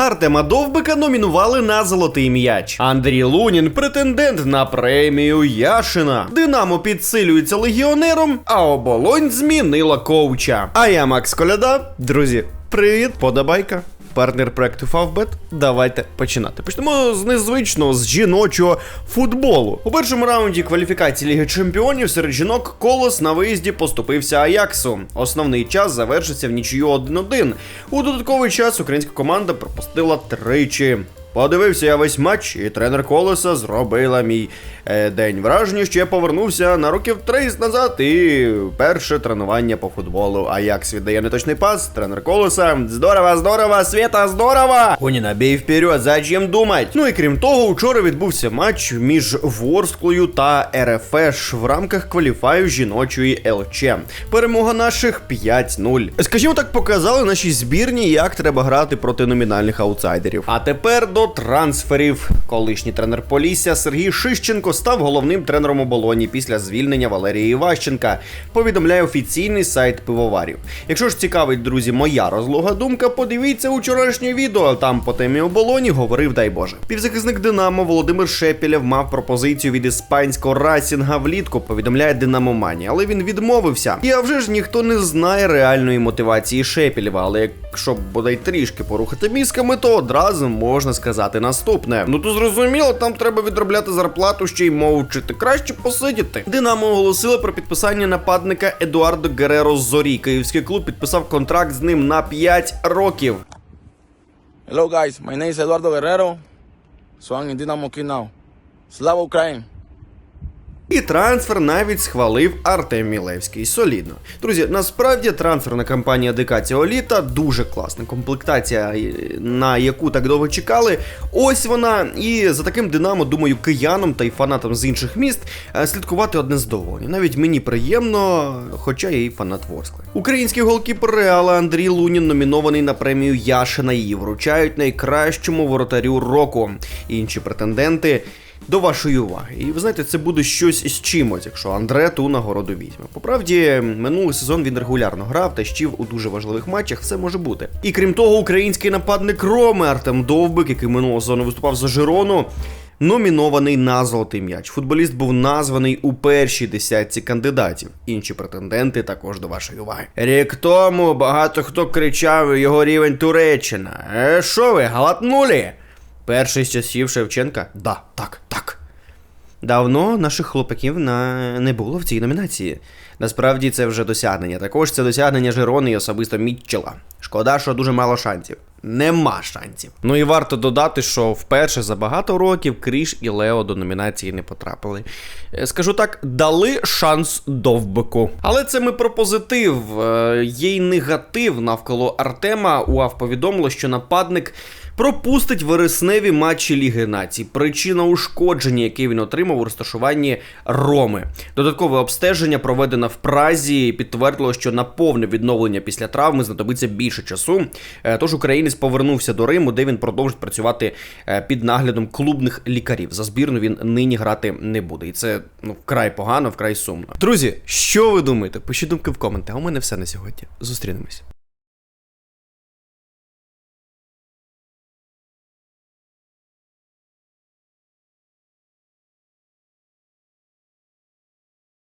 Артема Довбика номінували на золотий м'яч. Андрій Лунін претендент на премію Яшина. Динамо підсилюється легіонером, а оболонь змінила коуча. А я Макс Коляда. Друзі, привіт, подобайка. Партнер проекту Favbet. Давайте починати. Почнемо з незвичного, з жіночого футболу. У першому раунді кваліфікації Ліги Чемпіонів серед жінок колос на виїзді поступився Аяксу. Основний час завершився в нічию 1-1. У додатковий час українська команда пропустила тричі. Подивився я весь матч, і тренер колеса зробила мій е, день. Враження, що я повернувся на років 30 назад і перше тренування по футболу. Аякс віддає неточний пас. Тренер колеса. Здорово, здорово, Света, здорово! Хуніна, бій вперед, зачем думать? Ну і крім того, учора відбувся матч між Ворсклою та РФШ в рамках кваліфаю жіночої ЛЧ. Перемога наших 5-0. Скажімо так, показали наші збірні, як треба грати проти номінальних аутсайдерів. А тепер до трансферів. Колишній тренер Полісся Сергій Шищенко став головним тренером оболоні після звільнення Валерії Іващенка. Повідомляє офіційний сайт пивоварів. Якщо ж цікавить, друзі, моя розлога думка, подивіться вчорашнє відео. Там по темі оболоні говорив, дай Боже. Півзахисник Динамо Володимир Шепілєв мав пропозицію від іспанського расінга влітку. Повідомляє Динамо Мані, але він відмовився. І а вже ж ніхто не знає реальної мотивації Шепілєва. Але якщо бодай трішки порухати мізками, то одразу можна сказати наступне. Ну то зрозуміло, там треба відробляти зарплату ще й мовчити. Краще посидіти. Динамо оголосило про підписання нападника Едуардо Гереро з Зорі. Київський клуб підписав контракт з ним на 5 років. Hello guys, my name is Eduardo Guerrero, so I'm in Dynamo now. Slava Ukraine! І трансфер навіть схвалив Артем Мілевський. Солідно. Друзі, насправді трансферна кампанія ДК цього літа дуже класна. Комплектація, е, на яку так довго чекали. Ось вона. І за таким динамо, думаю, киянам та й фанатам з інших міст е, слідкувати одне здоволення. Навіть мені приємно, хоча я і фанат Ворскли. Український голкіпер Реала Андрій Лунін номінований на премію Яшина. Її вручають найкращому воротарю року. Інші претенденти. До вашої уваги. І ви знаєте, це буде щось з чимось, якщо Андре ту нагороду візьме. По правді, минулий сезон він регулярно грав та щів у дуже важливих матчах, все може бути. І крім того, український нападник Роми Артем Довбик, який минулого сезону виступав за Жирону. Номінований на золотий м'яч. Футболіст був названий у першій десятці кандидатів. Інші претенденти також до вашої уваги. Рік тому багато хто кричав його рівень Туреччина. Е, що ви, галатнулі? Перший з часів Шевченка? Да, так. Давно наших хлопаків на... не було в цій номінації. Насправді це вже досягнення. Також це досягнення Жирони і особисто Мітчела. Шкода, що дуже мало шансів. Нема шансів. Ну і варто додати, що вперше за багато років Кріш і Лео до номінації не потрапили. Е, Скажу так, дали шанс довбику. Але це ми про позитив. Е, Є й негатив навколо Артема. УАВ повідомило, що нападник пропустить вересневі матчі Ліги Націй. Причина ушкодження, яке він отримав у розташуванні Роми. Додаткове обстеження проведено в Празі і підтвердило, що на повне відновлення після травми знадобиться більше часу. Е, Тож українець повернувся до Риму, де він продовжить працювати е, під наглядом клубних лікарів. За збірну він нині грати не буде. І це ну вкрай погано, вкрай сумно. Друзі, що ви думаєте? Пишіть думки в коменти. А у мене все на сьогодні. Зустрінемось.